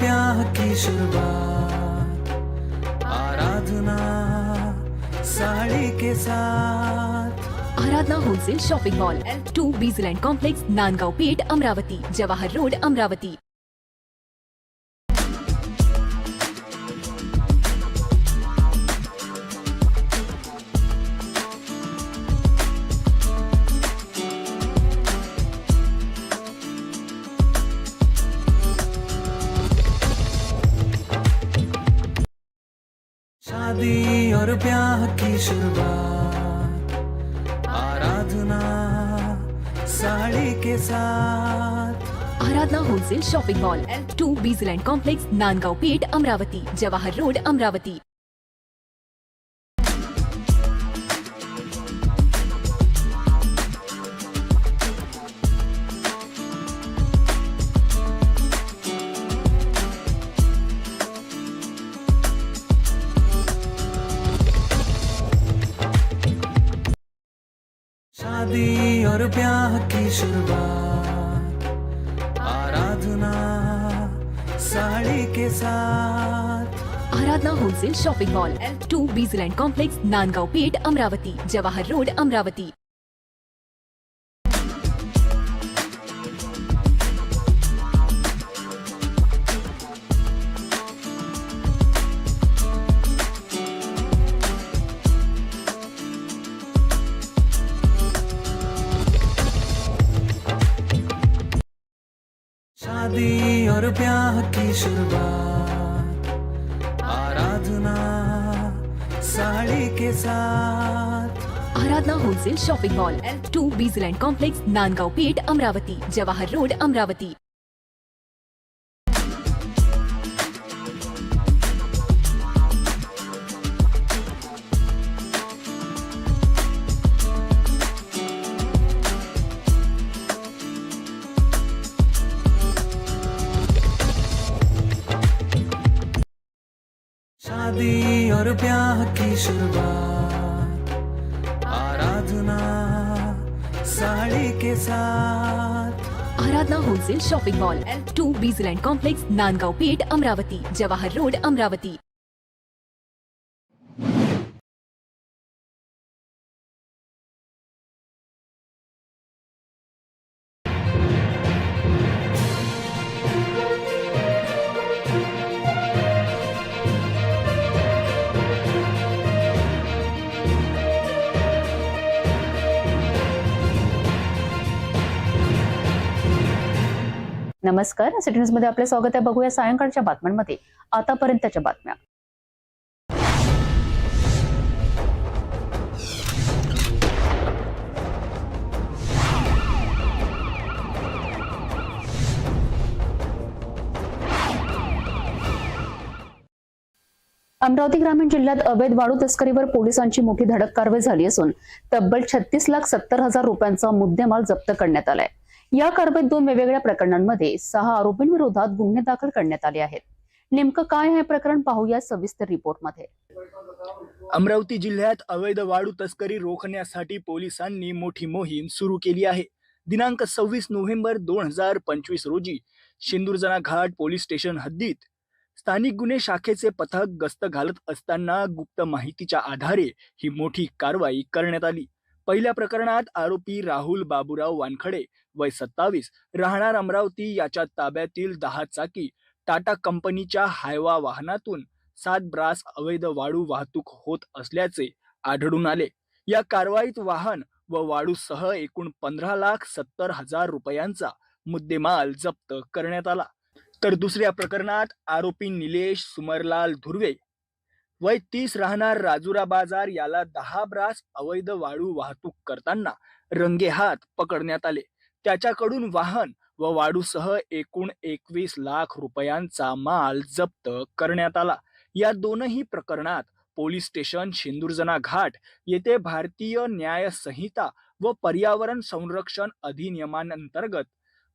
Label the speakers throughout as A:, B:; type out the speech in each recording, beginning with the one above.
A: ब्याह की शुरुआत। आराधना साड़ी के साथ।
B: Aradhana wholesale shopping mall two Bizland complex Nandgaon Peth Amravati Jawahar road Amravati.
A: शादी और ब्याह की शुरुआत। आराधना साड़ी के साथ।
B: Aradhana wholesale shopping mall two Bizland complex Nandgaon Peth, Amravati, Jawahar road, Amravati.
A: ब्याह की शुरुआत, आराधना साड़ी के साथ।
B: Aradhana wholesale shopping mall two Bizland complex Nandgaon Peth, Amravati, Jawahar road, Amravati.
A: शुरुआत आराधना साड़ी के साथ।
B: Aradhana wholesale shopping mall, two Bizland complex Nandgaon Peth, Amravati, Jawahar road, Amravati.
A: और ब्याह की शुरुआत। आराधना साड़ी के साथ।
B: Aradhana wholesale shopping mall two Bizland complex Nandgaon Peth, Amravati, Jawahar road, Amravati.
C: नमस्कार. सिटी न्यूजमध्ये आपले स्वागत आहे. बघूया सायंकाळच्या बातम्यांमध्ये. आतापर्यंतच्या बातम्या. अमरावती ग्रामीण जिल्ह्यात अवैध वाळू तस्करीवर पोलिसांची मोठी धडक कारवाई झाली असून तब्बल छत्तीस लाख सत्तर हजार रुपयांचा मुद्देमाल जप्त करण्यात आलाय. या कारवाईत दोन वेगवेगळ्या प्रकरणांमध्ये सहा आरोपींविरोधात गुन्हे दाखल करण्यात आले आहेत. नेमकं काय हे प्रकरण पाहूया सविस्तर रिपोर्टमध्ये.
D: अमरावती जिल्ह्यात अवैध वाळू तस्करी रोखण्यासाठी पोलिसांनी मोठी मोहीम सुरू केली आहे. दिनांक सव्वीस नोव्हेंबर दोन हजार पंचवीस रोजी शेंदुरजना घाट पोलीस स्टेशन हद्दीत स्थानिक गुन्हे शाखेचे पथक गस्त घालत असताना गुप्त माहितीच्या आधारे ही मोठी कारवाई करण्यात आली. पहिल्या प्रकरणात आरोपी राहुल बाबूराव वानखडे वय सत्तावीस राहणार अमरावती याच्या ताब्यातील दहा चाकी टाटा कंपनीच्या हायवा वाहनातून सात ब्रास अवैध वाळू वाहतूक होत असल्याचे आढळून आले. या कारवाईत वाहन व वाळूसह एकूण पंधरा लाख सत्तर हजार रुपयांचा मुद्देमाल जप्त करण्यात आला. तर दुसऱ्या प्रकरणात आरोपी निलेश सुमरलाल धुर्वे वय तीस राहणार राजुरा बाजार याला दहा ब्रास अवैध वाळू वाहतूक करताना रंगेहात पकडण्यात आले. त्याच्याकडून वाहन व वाळूसह एकूण एकवीस लाख रुपयांचा माल जप्त करण्यात आला. या दोनही प्रकरणात पोलीस स्टेशन शेंदुरजना घाट येथे भारतीय न्याय संहिता व पर्यावरण संरक्षण अधिनियमांतर्गत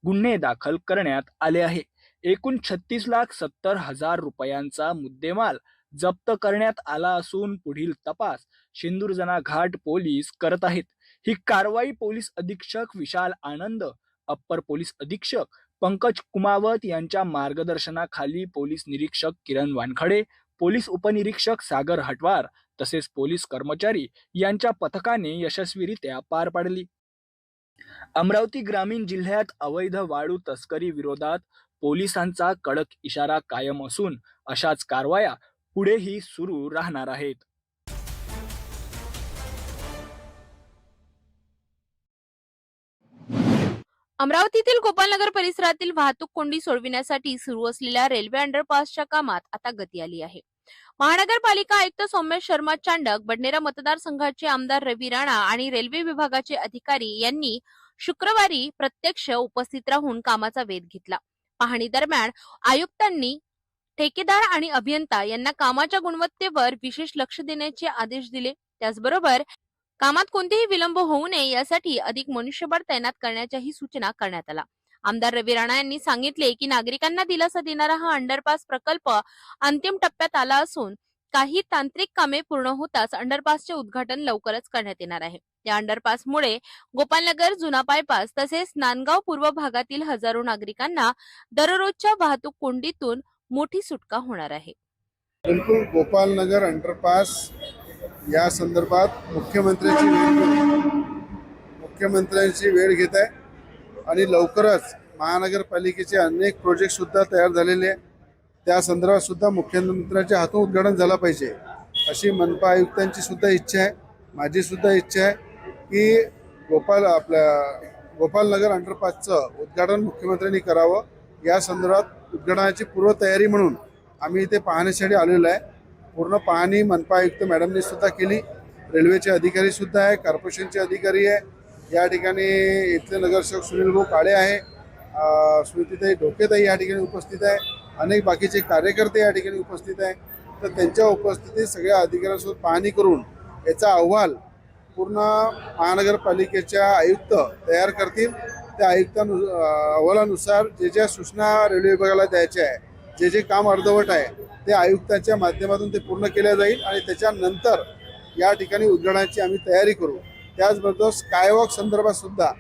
D: गुन्हे दाखल करण्यात आले आहे. एकूण छत्तीस लाख सत्तर हजार रुपयांचा मुद्देमाल जप्त करण्यात आला असून पुढील तपास शेंदुरजना घाट पोलीस करत आहेत. ही कारवाई पोलीस अधीक्षक विशाल आनंद अप्पर पोलीस अधीक्षक पंकज कुमावत यांच्या मार्गदर्शनाखाली पोलीस निरीक्षक किरण वानखडे पोलीस उपनिरीक्षक सागर हटवार तसेच पोलीस कर्मचारी यांच्या पथकाने यशस्वीरित्या पार पाडली. अमरावती ग्रामीण जिल्ह्यात अवैध वाळू तस्करी विरोधात पोलिसांचा कडक इशारा कायम असून अशाच कारवाया पुढेही सुरू राहणार आहेत.
E: अमरावतीतील गोपालनगर परिसरातील वाहतूक कोंडी सोडविण्यासाठी सुरू असलेल्या रेल्वे अंडरपासच्या कामात आता गती आली आहे. महानगरपालिका आयुक्त सौम्य शर्मा चांडक बडनेरा मतदारसंघाचे आमदार रवी राणा आणि रेल्वे विभागाचे अधिकारी यांनी शुक्रवारी प्रत्यक्ष उपस्थित राहून कामाचा वेध घेतला. पाहणी दरम्यान आयुक्तांनी ठेकेदार आणि अभियंता यांना कामाच्या गुणवत्तेवर विशेष लक्ष देण्याचे आदेश दिले. त्याचबरोबर कामात कोणतेही विलंब होऊ नये यासाठी अधिक मनुष्यबळ तैनात करण्याच्याही सूचना करण्यात आला आमदार रवी राणा यांनी सांगितले की नागरिकांना दिलासा देणारा हा अंडरपास प्रकल्प अंतिम टप्प्यात आला असून काही तांत्रिक कामे पूर्ण होताच अंडरपासचे उद्घाटन लवकरच करण्यात येणार आहे. या अंडरपासमुळे गोपालनगर जुना बायपास तसेच नांदगाव पूर्व भागातील हजारो नागरिकांना दररोजच्या वाहतूक कोंडीतून मोठी सुटका होणार आहे.
F: बिलकुल गोपालनगर अंडरपास या संदर्भात मुख्यमंत्र्यांची वेळ मुख्यमंत्र्यांची वेळ घेत आहे. आणि लवकरच महानगरपालिकेचे अनेक प्रोजेक्ट सुद्धा तयार झालेले आहे. त्या संदर्भात सुद्धा मुख्यमंत्र्यांच्या हातून उद्घाटन झालं पाहिजे. अशी मनपा आयुक्तांची सुद्धा इच्छा आहे. माझी सुद्धा इच्छा आहे की गोपाल आपल्या गोपालनगर अंडरपासचं उद्घाटन मुख्यमंत्र्यांनी करावं. या संदर्भात उद्घाटनाची पूर्वतयारी म्हणून आम्ही इथे पाहण्यासाठी आलेलो आहे. पूर्ण पाहणी मनपा आयुक्त मॅडमने सुद्धा केली. रेल्वेचे अधिकारी सुद्धा आहे कॉर्पोरेशनचे अधिकारी आहे. या ठिकाणी इथले नगरसेवक सुनील भाऊ काळे आहे. स्मृतीताई ढोकेताई या ठिकाणी उपस्थित आहे. अनेक बाकीचे कार्यकर्ते या ठिकाणी उपस्थित आहे. तर त्यांच्या उपस्थितीत सगळ्या अधिकाऱ्यांसोबत पाहणी करून याचा अहवाल पूर्ण महानगरपालिकेच्या आयुक्त तयार करतील. त्या आयुक्तानु अहवालानुसार जे ज्या सूचना रेल्वे विभागाला द्यायच्या आहे जे जे काम अर्धवट आहे ते आयुक्ताच्या माध्यमातून ते पूर्ण केल्या जाईल आणि त्याच्यानंतर या ठिकाणी उद्घाटनाची आम्ही तयारी करू. त्याचबरोबर स्कायवॉक संदर्भात सुद्धा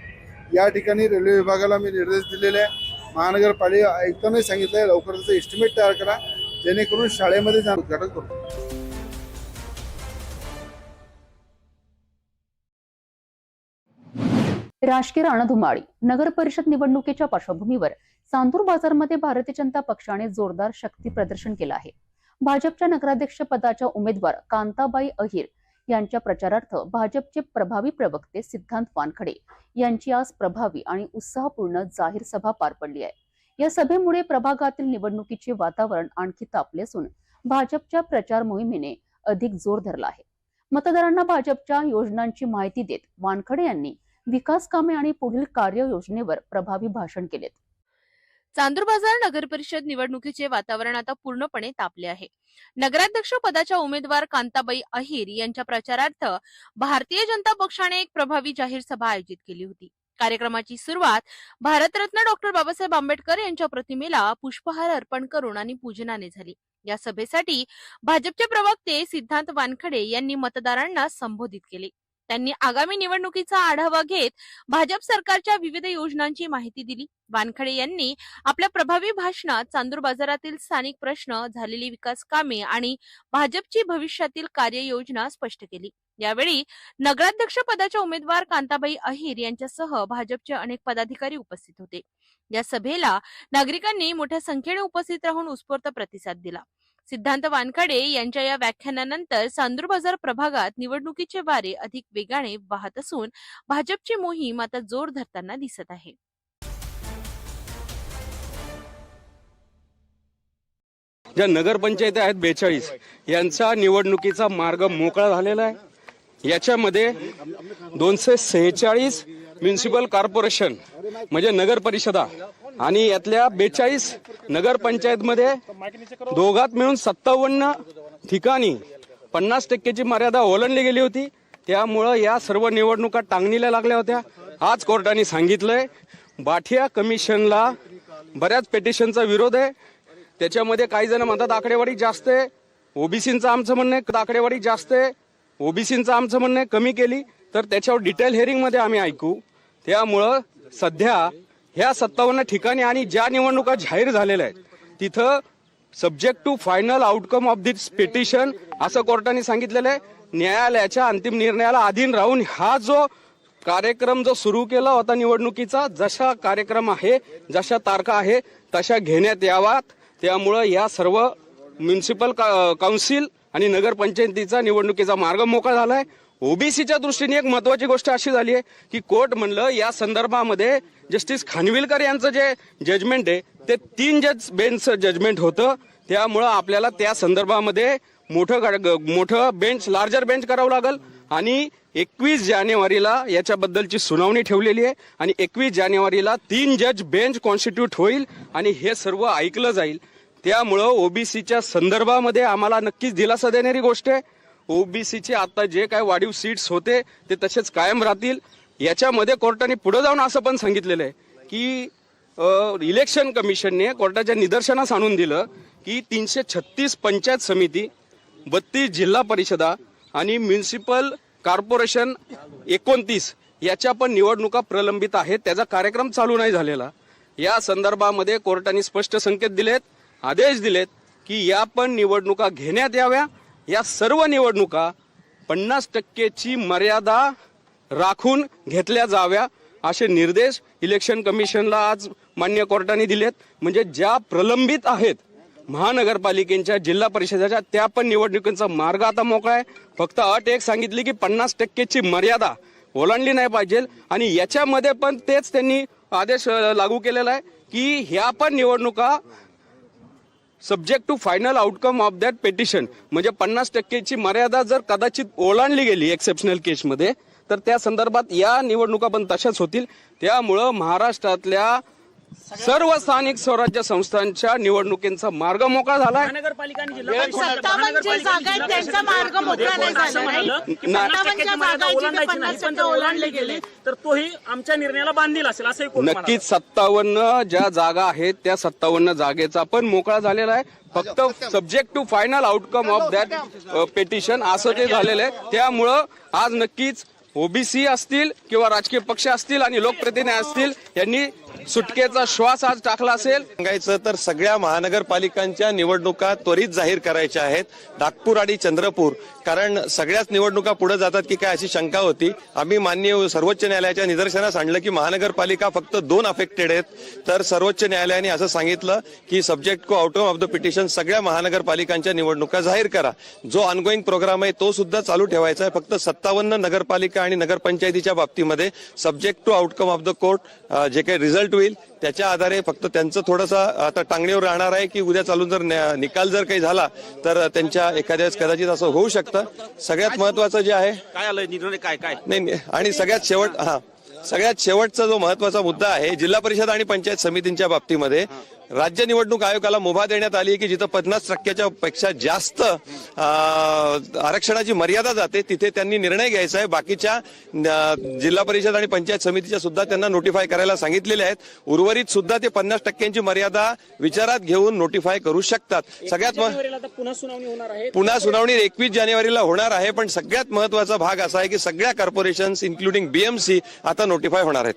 F: या ठिकाणी रेल्वे विभागाला मी निर्देश दिलेले आहे. महानगरपालिका आयुक्तांनी सांगितलं आहे लवकर एस्टिमेट तयार करा जेणेकरून शाळेमध्ये जाऊन उद्घाटन करू.
C: राजकीय रणधुमाळी नगर परिषद निवडणुकीच्या पार्श्वभूमीवर चांदूर बाजारमध्ये भारतीय जनता पक्षाने जोरदार शक्ती प्रदर्शन केलं आहे. भाजपच्या नगराध्यक्ष पदाच्या उमेदवार कांताबाई अहिर यांच्या प्रचारार्थ भाजपचे प्रभावी प्रवक्ते सिद्धांत वानखडे यांची आज प्रभावी आणि उत्साहपूर्ण जाहीर सभा पार पडली आहे. या सभेमुळे प्रभागातील निवडणुकीचे वातावरण आणखी तापले असून भाजपच्या प्रचार मोहिमेने अधिक जोर धरला आहे. मतदारांना भाजपच्या योजनांची माहिती देत वानखडे यांनी विकास कामे आणि पुढील कार्ययोजनेवर प्रभावी भाषण केलेत.
E: चांदूर बाजार नगर परिषद निवडणुकीचे वातावरण आता पूर्णपणे तापले आहे. नगराध्यक्ष पदाच्या उमेदवार कांताबाई अहिर यांच्या प्रचारार्थ भारतीय जनता पक्षाने एक प्रभावी जाहीर सभा आयोजित केली होती. कार्यक्रमाची सुरुवात भारतरत्न डॉक्टर बाबासाहेब आंबेडकर यांच्या प्रतिमेला पुष्पहार अर्पण करून आणि पूजनाने झाली. या सभेसाठी भाजपचे प्रवक्ते सिद्धांत वानखडे यांनी मतदारांना संबोधित केले. त्यांनी आगामी निवडणुकीचा आढावा घेत भाजप सरकारच्या विविध योजनांची माहिती दिली. वानखडे यांनी आपल्या प्रभावी भाषणात चांदूर बाजारातील स्थानिक प्रश्न झालेली विकास कामे आणि भाजपची भविष्यातील कार्ययोजना स्पष्ट केली. यावेळी नगराध्यक्ष पदाच्या उमेदवार कांताबाई अहिर यांच्यासह भाजपचे अनेक पदाधिकारी उपस्थित होते. या सभेला नागरिकांनी मोठ्या संख्येने उपस्थित राहून उत्स्फूर्त प्रतिसाद दिला. सिद्धांत वानखडे यांच्या या व्याख्यानानंतर चांदूर बाजार प्रभागात निवडणुकीचे वारे अधिक वेगाने वाहत असून भाजपची मोहीम आता जोर धरताना दिसत आहे.
G: ज्या नगरपंचायती आहेत बेचाळीस यांचा निवडणुकीचा मार्ग मोकळा झालेला आहे. याच्यामध्ये दोनशे सेहेचाळीस म्युन्सिपल कॉर्पोरेशन म्हणजे नगर परिषदा आणि यातल्या बेचाळीस नगरपंचायतमध्ये दोघात मिळून सत्तावन्न ठिकाणी पन्नास टक्केची मर्यादा ओलांडली गेली होती. त्यामुळं या सर्व निवडणुका टांगणीला लागल्या होत्या. आज कोर्टाने सांगितलंय बाठिया कमिशनला बऱ्याच पेटिशनचा विरोध आहे. त्याच्यामध्ये काही जण म्हणतात आकडेवारी जास्त आहे. ओबीसीचं आमचं म्हणणं आहे आकडेवारी जास्त आहे. ओबीसीचं आमचं म्हणणं आहे कमी केली. तर त्याच्यावर डिटेल हेअरिंगमध्ये आम्ही ऐकू. त्यामुळं सध्या ह्या सत्तावन्न ठिकाणी आणि ज्या निवडणुका जाहीर झालेल्या आहेत तिथं subject to final outcome of this petition असं कोर्टाने सांगितलेलं आहे. न्यायालयाच्या अंतिम निर्णयाला अधीन राहून हा जो कार्यक्रम जो सुरू केला होता निवडणुकीचा जशा कार्यक्रम आहे जशा तारखा आहे तशा घेण्यात यावात. त्यामुळं या सर्व म्युन्सिपल का- काउन्सिल आणि नगरपंचायतीचा निवडणुकीचा मार्ग मोकळा झालाय. ओबीसीच्या दृष्टीने एक महत्वाची गोष्ट अशी झाली आहे की कोर्ट म्हणलं या संदर्भामध्ये जस्टिस खानविलकर यांचं जे जजमेंट आहे ते तीन जज बेंचचं जजमेंट होतं. त्यामुळं आपल्याला त्या संदर्भामध्ये मोठं गा- मोठं बेंच लार्जर बेंच करावं लागेल. आणि एकवीस जानेवारीला याच्याबद्दलची सुनावणी ठेवलेली आहे. आणि एकवीस जानेवारीला तीन जज बेंच कॉन्स्टिट्यूट होईल आणि हे सर्व ऐकलं जाईल. त्यामुळं ओबीसीच्या संदर्भामध्ये आम्हाला नक्कीच दिलासा देणारी गोष्ट आहे. ओबीसीचे आता जे काय वाढीव सीट्स होते ते तसेच कायम राहतील. याच्यामध्ये कोर्टाने पुढे जाऊन असं पण सांगितलेलं आहे की इलेक्शन कमिशनने कोर्टाच्या निदर्शनास आणून दिलं की तीनशे छत्तीस पंचायत समिती बत्तीस जिल्हा परिषदा आणि म्युन्सिपल कॉर्पोरेशन एकोणतीस याच्या पण निवडणुका प्रलंबित आहेत. त्याचा कार्यक्रम चालू नाही झालेला. या संदर्भामध्ये कोर्टाने स्पष्ट संकेत दिलेत आदेश दिलेत की या पण निवडणुका घेण्यात याव्या. या सर्व निवडणुका पन्नास टक्केची मर्यादा राखून घेतल्या जाव्या असे निर्देश इलेक्शन कमिशनला आज मान्य कोर्टाने दिलेत. म्हणजे ज्या प्रलंबित आहेत महानगरपालिकेच्या जिल्हा परिषदेच्या त्या पण निवडणुकींचा मार्ग आता मोकळा आहे. फक्त अट एक सांगितली की पन्नास टक्केची मर्यादा ओलांडली नाही पाहिजे आणि याच्यामध्ये पण तेच त्यांनी आदेश लागू केलेला आहे की ह्या पण निवडणुका subject to final outcome of that petition म्हणजे पन्नास टक्केची मर्यादा जर कदाचित ओलांडली गेली एक्सेप्शनल केसमध्ये तर त्या संदर्भात या निवडणुका पण तशाच होतील. त्यामुळं महाराष्ट्रातल्या सर्व स्थानिक स्वराज्य संस्थांच्या निवडणुकींचा मार्ग मोकळा झालाय.
H: महानगरपालिका आणि जिल्हा परिषद-
I: सत्तावन्न जे जागा आहेत त्यांचा मार्ग मोकळा नाही
H: असं
I: झाला
H: ओलांडले गेले तर तोही आमच्या निर्णयाला बांधील असेल असंही म्हणाला.
G: नक्कीच सत्तावन्न ज्या जागा आहेत त्या सत्तावन्न जागेचा पण मोकळा झालेला आहे. फक्त subject to final outcome of that petition असं ते झालेलं आहे. त्यामुळं आज नक्कीच ओबीसी असतील किंवा राजकीय पक्ष असतील आणि लोकप्रतिनिधी असतील यांनी सुटकेचा श्वास आज टाकला असेल.
J: सांगायचं तर सगळ्या महानगरपालिकांच्या निवडणुका त्वरित जाहीर करायच्या आहेत. नागपूर आणि चंद्रपूर. कारण सगळ्याच निवडणुका पुढे जातात की काय अशी शंका होती. आम्ही माननीय सर्वोच्च न्यायालयाच्या निदर्शनास आणलं की महानगरपालिका फक्त दोन अफेक्टेड आहेत. तर सर्वोच्च न्यायालयाने असं सांगितलं की सब्जेक्ट को आउट ऑफ द पिटिशन सगळ्या महानगरपालिकांच्या निवडणुका जाहीर करा. जो ऑनगोईंग प्रोग्राम आहे तो सुद्धा चालू ठेवायचा आहे. फक्त सत्तावन्न नगरपालिका आणि नगरपंचायतीच्या बाबतीमध्ये subject to outcome of the court जे काही रिझल्ट होईल. त्याच्या आधारे फक्त त्यांचं थोडंसं आता टांगणीवर राहणार आहे की उद्या चालून जर निकाल जर काही झाला तर त्यांच्या एखाद्या वेळेस कदाचित असं होऊ शकतं. सगळ्यात महत्वाचं जे आहे
H: काय आलं? निर्णय काय? काय?
J: नाही नाही. आणि सगळ्यात शेवट हा. सगळ्यात शेवटचा जो महत्त्वाचा मुद्दा आहे जिल्हा परिषद आणि पंचायत समितींच्या बाबतीमध्ये राज्य निवडणूक आयोगाला मुभा देण्यात आली आहे की जिथं पन्नास टक्क्याच्या पेक्षा जास्त आरक्षणाची मर्यादा जाते तिथे त्यांनी निर्णय घ्यायचा आहे. बाकीच्या जिल्हा परिषद आणि पंचायत समितीच्या सुद्धा त्यांना नोटिफाय करायला सांगितलेले आहेत. उर्वरित सुद्धा ते पन्नास टक्क्यांची मर्यादा विचारात घेऊन नोटिफाय करू शकतात. सगळ्यात
H: पुन्हा सुनावणी होणार आहे.
J: पुन्हा सुनावणी एकवीस जानेवारीला होणार आहे पण सगळ्यात महत्त्वाचा भाग असा आहे की सगळ्या कॉर्पोरेशन इन्क्लुडिंग बीएमसी आता नोटिफाय होणार आहेत.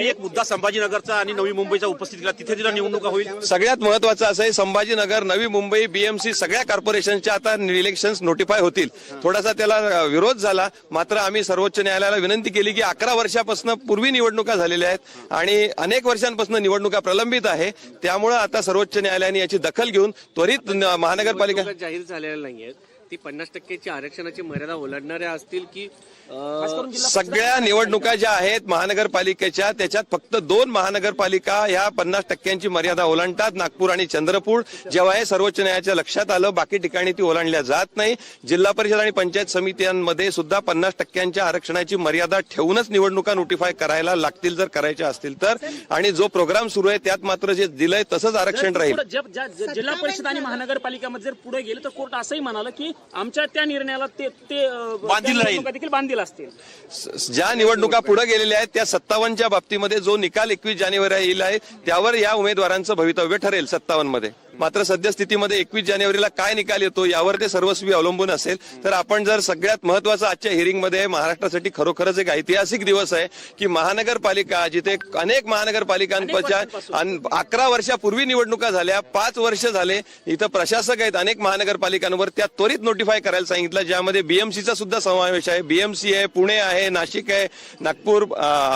H: एक मुद्दा
K: संभाजीनगरचा आणि नवी मुंबईचा उपस्थित केला तिथे तिला निवडणुका होईल.
J: सगळ्यात महत्वाचं असं आहे संभाजीनगर नवी मुंबई बीएमसी सगळ्या कॉर्पोरेशनच्या आता इलेक्शन नोटिफाय होतील. थोडासा त्याला विरोध झाला. मात्र आम्ही सर्वोच्च न्यायालयाला विनंती केली की अकरा वर्षापासून पूर्वी निवडणुका झालेल्या आहेत आणि अनेक वर्षांपासून निवडणुका प्रलंबित आहे. त्यामुळे आता सर्वोच्च न्यायालयाने याची दखल घेऊन त्वरित महानगरपालिका
K: जाहीर झालेल्या नाहीयेत. ती पन्नास टक्क्याची आरक्षणाची मर्यादा ओलांडणाऱ्या असतील की
J: सगळ्या निवडणुका ज्या आहेत महानगरपालिकेच्या त्याच्यात फक्त दोन महानगरपालिका ह्या पन्नास टक्क्यांची मर्यादा ओलांडतात नागपूर आणि चंद्रपूर. जेव्हा हे सर्वोच्च न्यायालयाच्या लक्षात आलं बाकी ठिकाणी ती ओलांडल्या जात नाही. जिल्हा परिषद आणि पंचायत समित्यांमध्ये सुद्धा पन्नास टक्क्यांच्या आरक्षणाची मर्यादा ठेवूनच निवडणुका नोटिफाय करायला लागतील जर करायच्या असतील तर. आणि जो प्रोग्राम सुरू आहे त्यात मात्र जे दिलंय तसंच आरक्षण राहील.
H: जिल्हा परिषद आणि महानगरपालिकामध्ये जर पुढे गेले तर कोर्ट असंही म्हणालं की आमच्या त्या निर्णयाला ते ते
K: बांधील राहील.
H: देखील बांधील असतील
J: ज्या निवडणुका पुढे गेलेल्या आहेत त्या सत्तावन्नच्या बाबतीमध्ये जो निकाल एकवीस जानेवारी येईल आहे त्यावर या उमेदवारांचं भवितव्य ठरेल सत्तावन्नमध्ये मात्र सद्यस्थितीमध्ये एकवीस जानेवारीला काय निकाल येतो यावर ते सर्वस्वी अवलंबून असेल. तर आपण जर सगळ्यात महत्वाचं आजच्या हिअरिंगमध्ये महाराष्ट्रासाठी खरोखरच एक ऐतिहासिक दिवस आहे की महानगरपालिका जिथे अनेक महानगरपालिकांच्या अकरा वर्षापूर्वी निवडणुका झाल्या पाच वर्ष झाले इथं प्रशासक आहेत अनेक महानगरपालिकांवर त्या त्वरित नोटिफाय करायला सांगितलं ज्यामध्ये बीएमसीचा सुद्धा समावेश आहे. बीएमसी आहे पुणे आहे नाशिक आहे नागपूर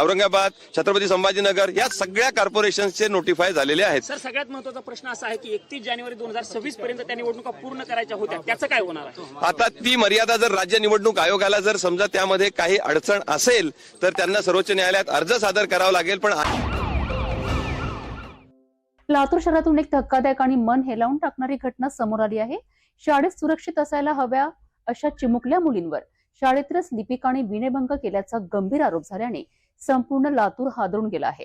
J: औरंगाबाद छत्रपती संभाजीनगर या सगळ्या कॉर्पोरेशनचे नोटिफाय झालेले आहेत.
H: सर सगळ्यात महत्त्वाचा प्रश्न असा आहे की एकतीस जानेवारी दोन हजार सव्वीस पर्यंत त्या निवडणुका पूर्ण करायच्या होत्या. त्याचं काय होणार आहे?
J: आता ती मर्यादा जर राज्य निवडणूक आयोगाला जर समजा त्यामध्ये काही अडचण असेल तर त्यांना सर्वोच्च न्यायालयात अर्ज सादर करावा लागेल पण
C: लातूर शहरातून एक धक्कादायक आणि मन हेलावून टाकणारी घटना समोर आली आहे. शाळेत सुरक्षित असायला हव्या अशा चिमुकल्या मुलींवर शाळेतच लिपिकाने विनयभंग केल्याचा गंभीर आरोप झाल्याने संपूर्ण लातूर हादरून गेला आहे.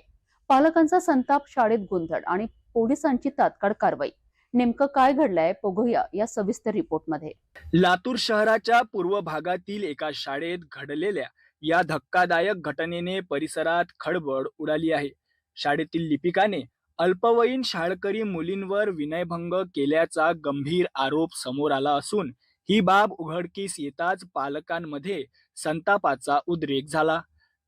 C: पालकांचा संताप शाळेत गोंधळ आणि पोलिसांची तात्काळ कारवाई. नेमकं काय घडलंय बघूया या सविस्तर रिपोर्टमध्ये.
D: लातूर शहराच्या पूर्व भागातील एका शाळेत घडलेल्या या धक्कादायक घटनेने परिसरात खळबळ उडाली आहे. शाळेतील लिपिकाने अल्पवयीन शाळकरी मुलींवर विनयभंग केल्याचा गंभीर आरोप समोर आला असून ही बाब उघडकीस येताच पालकांमध्ये संतापाचा उद्रेक झाला.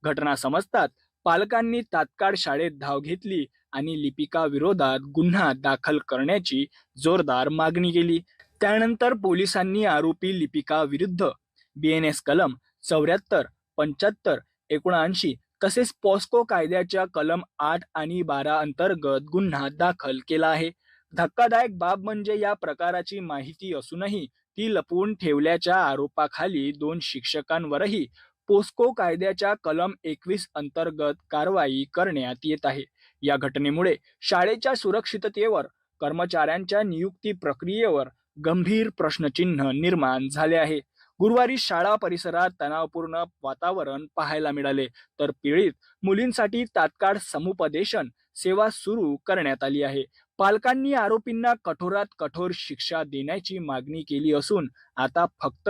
D: घटना समजतात पालकांनी तात्काळ शाळेत धाव घेतली आणि लिपिका विरोधात गुन्हा दाखल करण्याची जोरदार मागणी केली. त्यानंतर पोलिसांनी आरोपी लिपिका विरुद्ध बीएनएस कलम चौऱ्याहत्तर पंच्याहत्तर एकोणऐंशी तसेच पॉस्को कायद्याच्या कलम आठ आणि बारा अंतर्गत गुन्हा दाखल केला आहे. धक्कादायक बाब म्हणजे या प्रकाराची माहिती असूनही ती लपवून ठेवल्याच्या आरोपाखाली दोन शिक्षकांवरही पोस्को कायद्याच्या कलम एकवीस अंतर्गत कारवाई करण्यात येत आहे. या घटनेमुळे शाळेच्या सुरक्षिततेवर कर्मचाऱ्यांच्या नियुक्ती प्रक्रियेवर गंभीर प्रश्नचिन्ह निर्माण झाले आहे. गुरुवारी शाळा परिसरात तणावपूर्ण वातावरण पाहायला मिळाले तर पीडित मुलींसाठी तात्काळ समुपदेशन सेवा सुरू करण्यात आली आहे. पालकांनी आरोपींना कठोरात कठोर शिक्षा देण्याची मागणी केली असून आता फक्त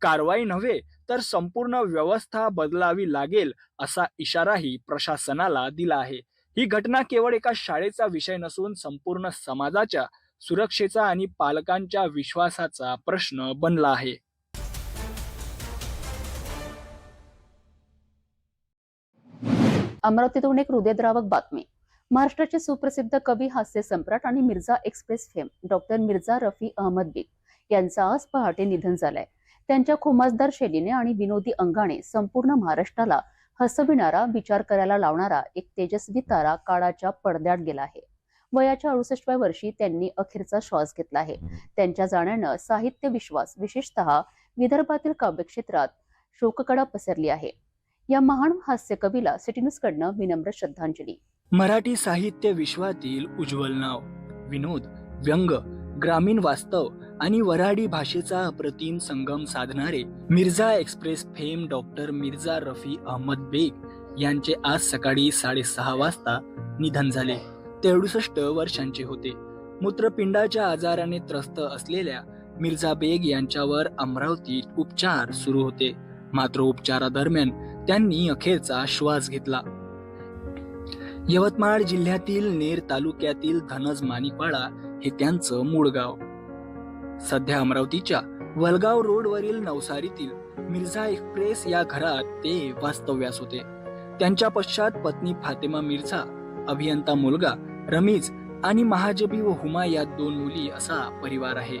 D: कारवाई नव्हे तर संपूर्ण व्यवस्था बदलावी लागेल असा इशाराही प्रशासनाला दिला आहे. ही घटना केवळ एका शाळेचा विषय नसून संपूर्ण समाजाच्या सुरक्षेचा आणि पालकांच्या विश्वासाचा प्रश्न बनला आहे.
C: अमरावतीतून एक हृदयद्रावक बातमी. महाराष्ट्राचे सुप्रसिद्ध कवी हास्य सम्राट आणि Mirza express fame doctor Mirza Rafi Ahmad Baig यांचं आज पहाटे निधन झालंय. त्यांच्या खुमासदार शैलीने आणि विनोदी अंगाने संपूर्ण महाराष्ट्राला हसविणारा विचार करायला लावणारा एक तेजस्वी तारा काळाच्या पडद्यात गेला आहे. वयाच्या अडुसष्टव्या वर्षी त्यांनी अखेरचा श्वास घेतला आहे. त्यांच्या जाण्यानं साहित्य विश्वास विशेषतः विदर्भातील काव्यक्षेत्रात शोककडा पसरली आहे. या महान हास्य कवीला सिटी न्यूज कडनं विनम्र श्रद्धांजली.
D: मराठी साहित्य विश्वातील उज्ज्वल नाव विनोद व्यंग ग्रामीण वास्तव आणि वऱ्हाडी भाषेचा अप्रतिम संगम साधणारे Mirza express fame doctor Mirza Rafi Ahmad Baig यांचे आज सकाळी साडेसहा वाजता निधन झाले. ते अडुसष्ट वर्षांचे होते. मूत्रपिंडाच्या आजाराने त्रस्त असलेल्या मिर्झा बेग यांच्यावर अमरावतीत उपचार सुरू होते. मात्र उपचारादरम्यान त्यांनी अखेरचा श्वास घेतला. यवतमाळ जिल्ह्यातील नेर तालुक्यातील धनज मानिपाडा हे त्यांचं मूळ गाव. सध्या अमरावतीच्या वलगाव रोडवरील नवसारीतील मिर्झा एक्सप्रेस या घरात ते वास्तव्यास होते. त्यांच्या पश्चात पत्नी फातिमा मिर्झा अभियंता मुलगा रमीज आणि महाजबी व हुमा या दोन मुली असा परिवार आहे.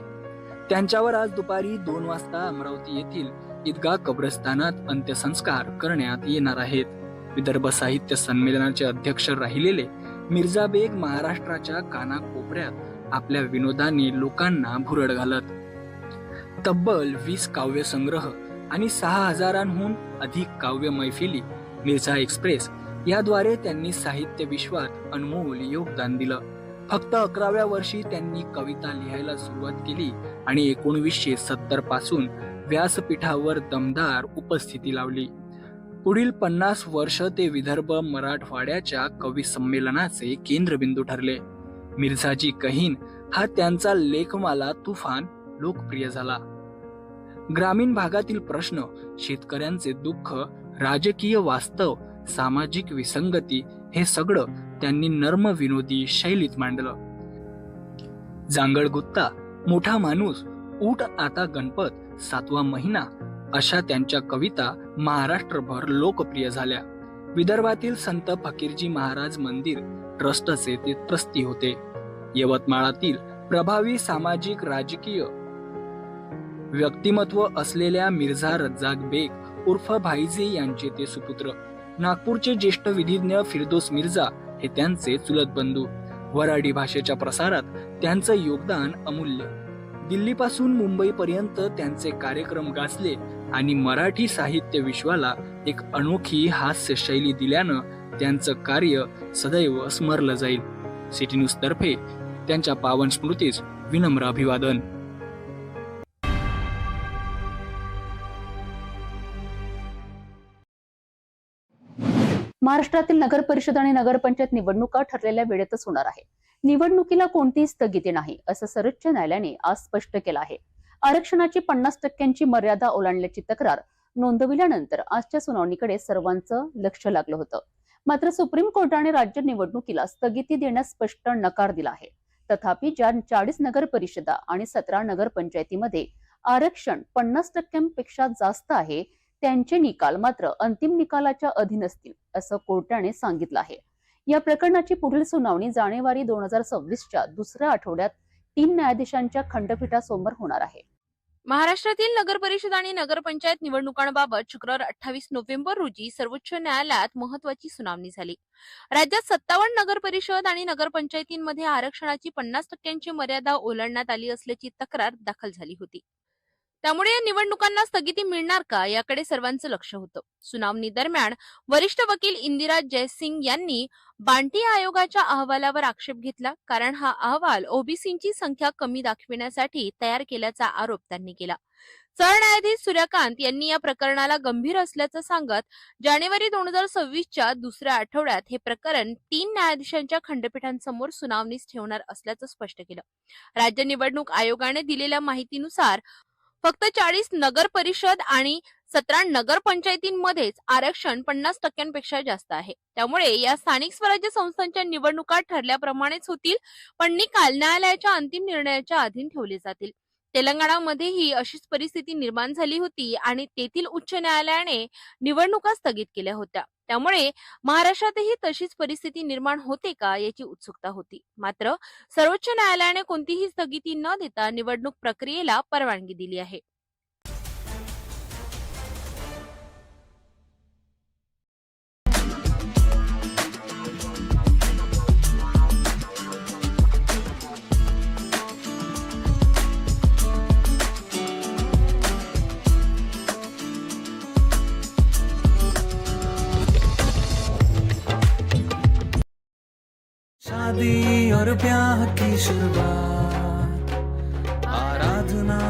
D: त्यांच्यावर आज दुपारी दोन वाजता अमरावती येथील ईदगा कब्रस्तानात अंत्यसंस्कार करण्यात येणार आहेत. विदर्भ साहित्य संमेलनाचे अध्यक्ष राहिलेले मिर्झा बेग महाराष्ट्राच्या कानाकोपऱ्यात आपल्या विनोदाने लोकांना भुरड घालत. तब्बल वीस काव्य संग्रह आणि सहा हजारांहून अधिक काव्य मैफिली मिर्झा एक्सप्रेस याद्वारे त्यांनी साहित्य विश्वात अनमोल योगदान दिलं. फक्त अकराव्या वर्षी त्यांनी कविता लिहायला सुरुवात केली आणि एकोणवीसशे सत्तरपासून व्यासपीठावर दमदार उपस्थिती लावली. पुढील पन्नास वर्ष ते विदर्भ मराठवाड्याच्या कवी संमेलनाचे केंद्रबिंदू ठरले. मिर्झाजी कहीन हा त्यांचा लेखमाला तुफान लोकप्रिय झाला. ग्रामीण भागातील प्रश्न शेतकऱ्यांचे दुःख राजकीय वास्तव सामाजिक विसंगती हे सगळं त्यांनी नर्म विनोदी शैलीत मांडलं. जांगड गुत्ता मोठा माणूस ऊट आता गणपत सातवा महिना अशा त्यांच्या कविता महाराष्ट्रभर लोकप्रिय झाल्या. विदर्भातील संत फकीरजी महाराज मंदिर ट्रस्टचे ते ट्रस्टी होते. यवतमाळातील प्रभावी सामाजिक राजकीय व्यक्तिमत्व असलेल्या मिर्झा रज्जाक बेग उर्फ भाईजे यांचे ते सुपुत्र. नागपूरचे ज्येष्ठ विधिज्ञ फिरदोस मिर्झा हे त्यांचे चुलत बंधू. वराडी भाषेच्या प्रसारात त्यांचं योगदान अमूल्य. दिल्लीपासून मुंबईपर्यंत त्यांचे कार्यक्रम गाजले आणि मराठी साहित्य विश्वाला एक अनोखी हास्य शैली दिल्यानं त्यांचं कार्य सदैव स्मरलं जाईल. सिटी न्यूज तर्फे त्यांच्या पावन स्मृतीस विनम्र अभिवादन.
C: महाराष्ट्रातील नगर परिषद आणि नगरपंचायत निवडणुका ठरलेल्या वेळेतच होणार आहे. निवडणुकीला कोणतीही स्थगिती नाही असं सर्वोच्च न्यायालयाने आज स्पष्ट केलं आहे. आरक्षणाची पन्नास टक्क्यांची मर्यादा ओलांडल्याची तक्रार नोंदविल्यानंतर आजच्या सुनावणीकडे सर्वांचं लक्ष लागलं होतं. मात्र सुप्रीम कोर्टाने राज्य निवडणुकीला स्थगिती देण्यास स्पष्ट नकार दिला आहे. तथापि ज्या चाळीस नगर परिषदा आणि सतरा नगरपंचायतीमध्ये आरक्षण पन्नास टक्क्यांपेक्षा जास्त आहे त्यांचे निकाल मात्र अंतिम निकालाच्या अधीन असतील असं कोर्टाने सांगितलं आहे. या प्रकरणाची पुढील सुनावणी जानेवारी दोन हजार सव्वीसच्या दुसऱ्या आठवड्यात तीन न्यायाधीशांच्या खंडपीठासमोर होणार आहे.
E: महाराष्ट्रातील नगर परिषद आणि नगरपंचायत निवडणुकांबाबत शुक्रवार अठ्ठावीस नोव्हेंबर रोजी सर्वोच्च न्यायालयात महत्वाची सुनावणी झाली. राज्यात सत्तावन्न नगर परिषद आणि नगरपंचायतींमध्ये आरक्षणाची पन्नास टक्क्यांची मर्यादा ओलांडण्यात आली असल्याची तक्रार दाखल झाली होती. त्यामुळे या निवडणुकांना स्थगिती मिळणार का? याकडे सर्वांचं लक्ष होतं. सुनावणी दरम्यान वरिष्ठ वकील इंदिरा जयसिंग यांनी बांटी आयोगाच्या अहवालावर आक्षेप घेतला कारण हा अहवाल ओबीसींची संख्या कमी दाखविण्यासाठी तयार केल्याचा आरोप त्यांनी केला. सरन्यायाधीश सूर्यकांत यांनी या प्रकरणाला गंभीर असल्याचं सांगत जानेवारी दोन हजार सव्वीसच्या दुसऱ्या आठवड्यात हे प्रकरण तीन न्यायाधीशांच्या खंडपीठांसमोर सुनावणीस ठेवणार असल्याचं स्पष्ट केलं. राज्य निवडणूक आयोगाने दिलेल्या माहितीनुसार फक्त चाळीस नगर परिषद आणि सतरा नगरपंचायतींमध्येच आरक्षण पन्नास टक्क्यांपेक्षा जास्त आहे. त्यामुळे या स्थानिक स्वराज्य संस्थांच्या निवडणुका ठरल्याप्रमाणेच होतील पण निकाल न्यायालयाच्या अंतिम निर्णयाच्या अधीन ठेवले जातील. तेलंगणामध्येही अशीच परिस्थिती निर्माण झाली होती आणि तेथील उच्च न्यायालयाने निवडणुका स्थगित केल्या होत्या. त्यामुळे महाराष्ट्रातही तशीच परिस्थिती निर्माण होते का याची उत्सुकता होती. मात्र सर्वोच्च न्यायालयाने कोणतीही स्थगिती न देता निवडणूक प्रक्रियेला परवानगी दिली आहे.
A: शादी की शुरुआत आराधना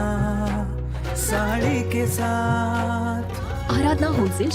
A: साड़ी के साथ।
B: आराधना होलसेल